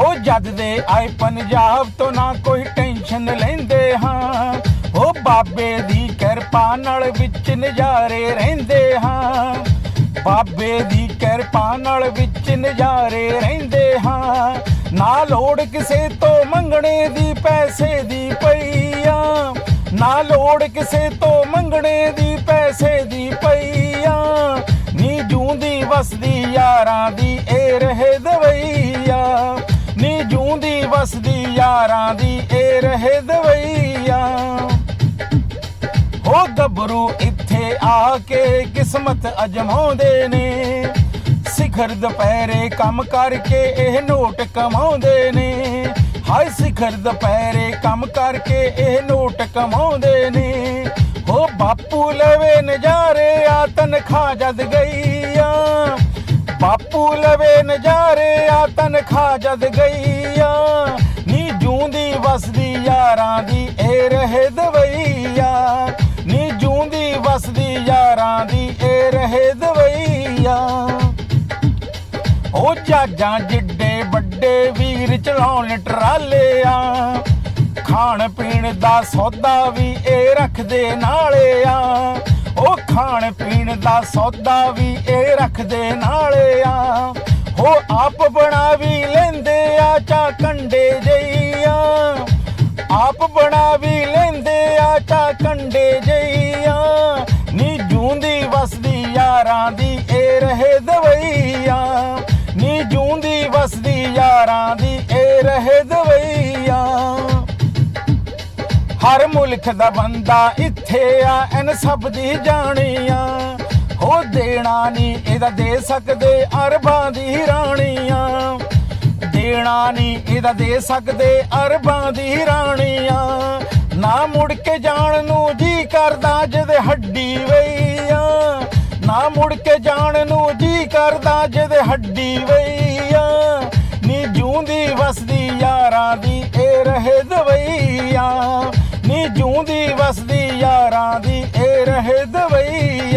ਉਹ ਜਦ ਦੇ ਆਏ ਪੰਜਾਬ ਤੋਂ ਨਾ ਕੋਈ ਟੈਨਸ਼ਨ ਲੈਂਦੇ ਹਾਂ। ਉਹ ਬਾਬੇ ਦੀ ਕਿਰਪਾ ਨਾਲ ਵਿੱਚ ਨਜ਼ਾਰੇ ਰਹਿੰਦੇ ਹਾਂ। ਬਾਬੇ ਦੀ ਕਿਰਪਾ ਨਾਲ ਵਿੱਚ ਨਜ਼ਾਰੇ ਰਹਿੰਦੇ ਹਾਂ। ਨਾ ਲੋੜ ਕਿਸੇ ਤੋਂ ਮੰਗਣੇ ਦੀ ਪੈਸੇ ਦੀ ਪਈਆ। ਨਾ ਲੋੜ ਕਿਸੇ ਤੋਂ ਮੰਗਣੇ ਦੀ ਪੈਸੇ ਦੀ ਪਈਆ। ਨੀ ਜੂੰਦੀ ਵਸਦੀ ਯਾਰਾਂ ਦੀ ਏ ਰਹੇ ਵਸਦੀ ਯਾਰਾਂ ਦੀ ਏ ਰਹੇ ਦਵਈਆ। ਉਹ ਗੱਭਰੂ ਇੱਥੇ ਆ ਕੇ ਕਿਸਮਤ ਅਜਮਾਉਂਦੇ ਨੇ। ਸਿਖਰ ਦੁਪਹਿਰੇ ਕੰਮ ਕਰਕੇ ਇਹ ਨੋਟ ਕਮਾਉਂਦੇ ਨੇ। ਹਾਏ ਸਿਖਰ ਦੁਪਹਿਰੇ ਕੰਮ ਕਰਕੇ ਇਹ ਨੋਟ ਕਮਾਉਂਦੇ ਨੇ। ਉਹ ਬਾਪੂ ਲਵੇ ਨਜ਼ਾਰੇ ਆ ਤਨਖਾਹ ਜਦ ਗਈ ਆ ਬਾਪੂ ਲਵੇ ਨਜ਼ਾਰੇ ਆ ਤਨਖਾਹ ਜਦ ਗਈ ਵਸਦੀ ਯਾਰਾਂ ਦੀ, ਏ ਰਹੇ ਦਵਈਆ। ਨੀ ਜੂੰਦੀ ਵਸਦੀ ਯਾਰਾਂ ਦੀ, ਏ ਰਹੇ ਦਵਈਆ। ਉਹ ਜਾਜਾਂ ਜਿੱਡੇ ਵੱਡੇ ਵੀਰ ਚਲਾਉਣ ਟਰਾਲੇ ਆ ਖਾਣ ਪੀਣ ਦਾ ਸੌਦਾ ਵੀ ਇਹ ਰੱਖਦੇ ਨਾਲੇ ਆ ਉਹ ਖਾਣ ਪੀਣ ਦਾ ਸੌਦਾ ਵੀ ਇਹ ਰੱਖਦੇ ਨਾਲੇ ਆ ਉਹ ਆਪ ਬਣਾ ਵੀ ਲੈਂਦੇ ਆ ਚਾ ਕੰਡੇ ਆਪ ਬਣਾ ਵੀ ਲੈਂਦੇ ਆ ਕੰਡੇ ਜਈਆ। ਨੀ ਜੂੰਦੀ ਵਸਦੀ ਯਾਰਾਂ ਦੀ ਏ ਰਹੇ ਦਵਈਆ। ਨੀ ਜੂੰਦੀ ਵਸਦੀ ਯਾਰਾਂ ਦੀ ਏ ਰਹੇ ਦਵਈਆ। ਹਰ ਮੁਲਕ ਦਾ ਬੰਦਾ ਇੱਥੇ ਆ, ਐਨ ਸਭ ਦੀ ਜਾਣੀਆਂ। ਹੋ ਦੇਣਾ ਨਹੀਂ ਇਹਦਾ ਦੇ ਸਕਦੇ ਅਰਬਾਂ ਦੀ ਰਾਣੀਆਂ। ਦੇਣਾ ਨਹੀਂ, ਇਹਦਾ ਦੇ ਸਕਦੇ ਅਰਬਾਂ ਦੀ ਰਾਣੀਆਂ। ਨਾ ਮੁੜ ਕੇ ਜਾਣ ਨੂੰ ਜੀ ਕਰਦਾ ਜਦ ਹੱਡੀ ਵਈਆ। ਨਾ ਮੁੜ ਕੇ ਜਾਣ ਨੂੰ ਜੀ ਕਰਦਾ ਜਦ ਹੱਡੀ ਵਈਆ। ਨੀ ਜੂੰਦੀ ਵਸਦੀ ਯਾਰਾਂ ਦੀ ਏ ਰਹੇ ਦਵਈਆ। ਨੀ ਜੂੰਦੀ ਵਸਦੀ ਯਾਰਾਂ ਦੀ ਏ ਰਹੇ ਦਵਈਆ।